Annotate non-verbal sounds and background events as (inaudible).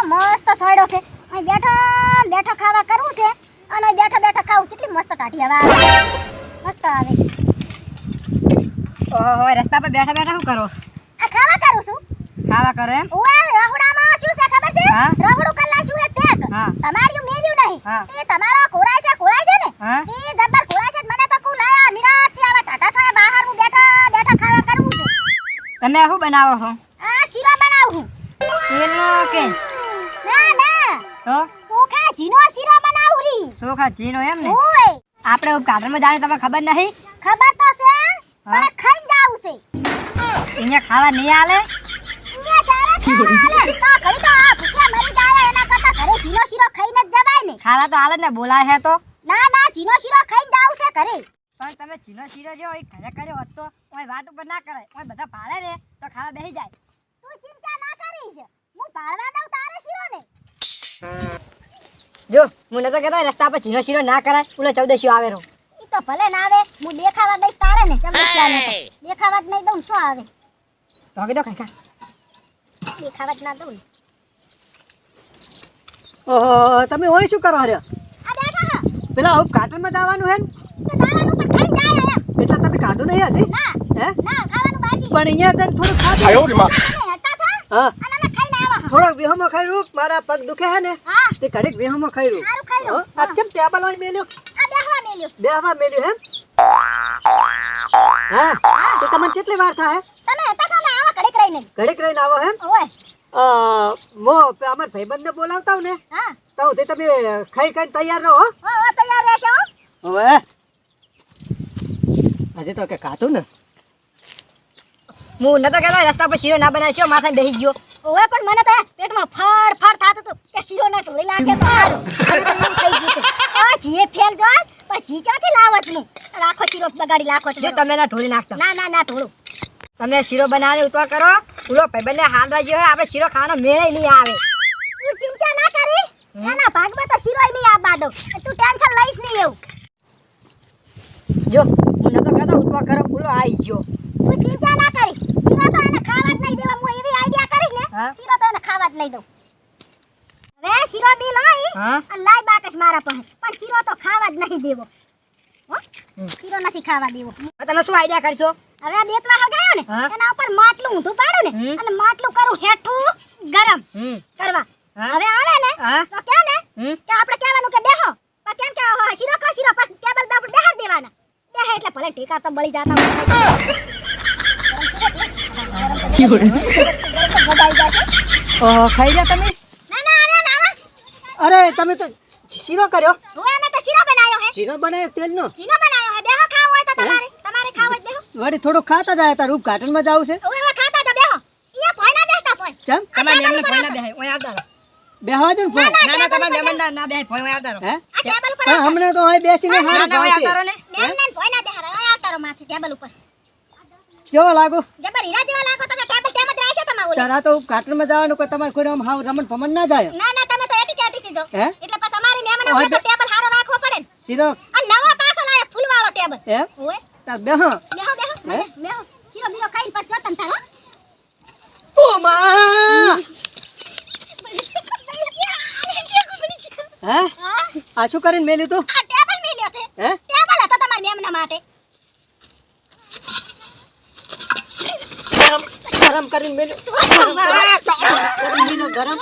તો મસ્ત સડ્યો છે. અહીં બેઠા બેઠા ખાવા કરવું છે. અને બેઠા બેઠા ખાવું કેટલી મસ્ત ટાટી હવા આવે. મસ્ત આવે. ઓહો રસ્તા પર બેઠા બેઠા શું કરો? આ ખાવા કરું છું. ખાવા કરો એમ? ઓએ રહોડામાં શું છે ખબર છે? હા. કલ્લા શું એ પેક હા. તમારું મેન્યુ નહીં. એ તમારો કોરાય છે કોરાય છે ને? એ જબ્બર ખોરાય છે મને તો કુ લાયા નિરાંતથી આવા ટાટા સાહેબ બહાર હું બેઠા બેઠા ખાવા કરવું છે. તમે શું બનાવો છો? આ શીરા બનાવું તેલનો કે? ના ના તો ચોખા જીનો શીરો બનાવરી રી ચોખા જીનો એમ ને? ઓય આપણે ગાર્ડનમાં જાણે તમને ખબર નહીં? ખબર તો છે પણ ખાઈ જાવ છે. અહીંયા ખાવા નહીં આલે? અહીંયા જારે ખાવા આલે. તો ઘડી તો આ ભૂખ્યા મરી જાય એના કરતા ઘરે જીનો શીરો ખાઈને જ જવાય ને. ખાવા તો આલે ને બોલાય છે તો. ના ના જીનો શીરો ખાઈને જાવ છે ઘરે. પણ તમે ચીનો શીરો જો એ ઘરે ઘરે હોત તો કોઈ વાટ ઉપર ના કરે કોઈ બધા ભાડે ને તો ખાવા બેસી જાય. તું ચિંતા ના કરીશ. હું ભાળવા દઉં જો મને તો કહેતા રસ્તા પર ઝીરો ઝીરો ના કરાય ઓલો ચૌદશીઓ આવે રહો. ઈ તો ભલે ના આવે હું દેખાવા દઈશ તારે ને ચૌદશીઓ આવે દેખાવા જ નહીં દઉં શું આવે? ભાગી દો કાકા દેખાવા જ ના દઉં ઓહો તમે હોય શું કરો હર્યો? પેલા હું કાર્ટનમાં જવાનું હે એટલે તમે ખાધું નહીં હજી? પણ અહીંયા જઈને થોડું ખાધું. હા. થોડોક વેહોમાં ખાઈ મારા પગ દુખે હે ને? હા. તે ઘડીક વેહોમાં ખાઈ લઉં. આ કેમ ટેબલ હોય મેલ્યો? બેહવા મેલ્યું. બેહવા મેલ્યું હેમ હા. તો તમને કેટલી વાર થાય તમે હતા ને આવા ઘડીક રહીને. ઘડીક રહીને આવો એમ? ઓય. અ, મો અમાર ભાઈબંધને બોલાવતા હું ને હા. તો તે તમે ખાઈ ખાઈ તૈયાર રહો હો. હો હો તૈયાર રહેશો હવે? હજી તો કે ખાધું ને? હું નતો કહેતો રસ્તા પર શીરો ના બનાવ્યો માથે બેસી ગયો. ઓય પણ મને તો પેટમાં ફાડ ફાડ થાતું હતું કે શીરો ના ઢોળી લાગે તો. આ જીએ ફેલ જો પણ જી ચાથી લાવતનું રાખો શીરો બગાડી લાખો છો તમે ના ઢોળી નાખતા ના ના ના ઢોળું. તમે શીરો બનાવી ઉતવા કરો. ઓલો ભાઈબંધને હાંડવા જેવો આપણે શીરો ખાવાનો મેળે નહીં આવે. તું ચિંતા ના કરી ના ના ભાગમાં તો શીરો નહીં આ દઉં તું ટેન્શન લઈશ નહીં એવું. જો હું નતો કહેતો ઉતવા કરો. પૂરો આવી ગયો તું ચિંતા ના કરીશ શીરો તો એને ખાવા જ નહીં દેવા હું એવી આઈડિયા કરીશ ને હા? શીરો તો એને ખાવા જ લઈ દઉં. હવે શીરો બી લાઈ અને લાઈ બાકસ મારા પાસે. પણ શીરો તો ખાવા જ નહીં દેવો. શીરો નથી ખાવા દેવો. તમે શું આઈડિયા કરશો? હવે આ બેતવા હગાયો ને એના ઉપર માટલું ઊંધું પાડું ને અને માટલું કરું હેઠું ગરમ કરવા. હવે આવે ને તો કે ને કે આપણે કહેવાનું કે બેહો. પણ કેમ કે શીરો કો શીરો પણ ટેબલ બાપડ બેહાડ દેવાના. બેહે એટલે ભલે ઠેકા તો બળી જાતા (laughs) ઓહો ખાઈ ગયા તમે? ના ના અરે તમે તો શીરો કર્યો? શીરો બનાવ્યો હે શીરો બનાવ્યો તેલનો? શીરો બનાવ્યો હે બેહો ખાવ હોય તો તમારે તમારે ખાવ હોય દેહો વળી થોડું ખાતા જાય તાર રૂપ ઘાટનમાં જાવ છે. હવે ખાતા તો બેહો અહીંયા ભોય ના બેસતા ભોય ચમ તમારા મેમને ભોય ના બેહાય ઓય આવતા બેહવા દે ને ના ના તમારા મહેમાન ના ના બેહાય ભોય ઓય આવતા રહો. હે? આ ટેબલ પર હમણે તો હોય બેસીને ના હારું ના ઓય ભાવશે. આવતા રહો ને. મેમ ને ના બેહારા ઓય આવતા રહો માથે ટેબલ ઉપર. કેવો લાગો? જબર હીરા જેવા લાગો તમે ટેબલ તેમ જ રહેશો તમારે તારા તો ગાર્ડનમાં જવાનું કોઈ તમાર કોઈ આમ હાવ રમણ ભમણ ના જાય. ના ના તમે તો એટી દીધો હે? એટલે પછી અમારી મહેમાનો હોય તો ટેબલ હારો રાખવો પડે ને. શીરો અને નવો પાછો લાયો ફૂલવાળો ટેબલ. હે? ઓય. તાર બેહ. બેહ બેહ? બેહો. શીરો બીરો ખાઈને પછી જોતન થાવ ઓ માં! (laughs) હે? આ શું કરીને મેલ્યું તું? આ ટેબલ મેલ્યો છે. હે? ટેબલ હતો તમારી મેમના માટે. ગરમ કરીને મેલ્યું ગરમ.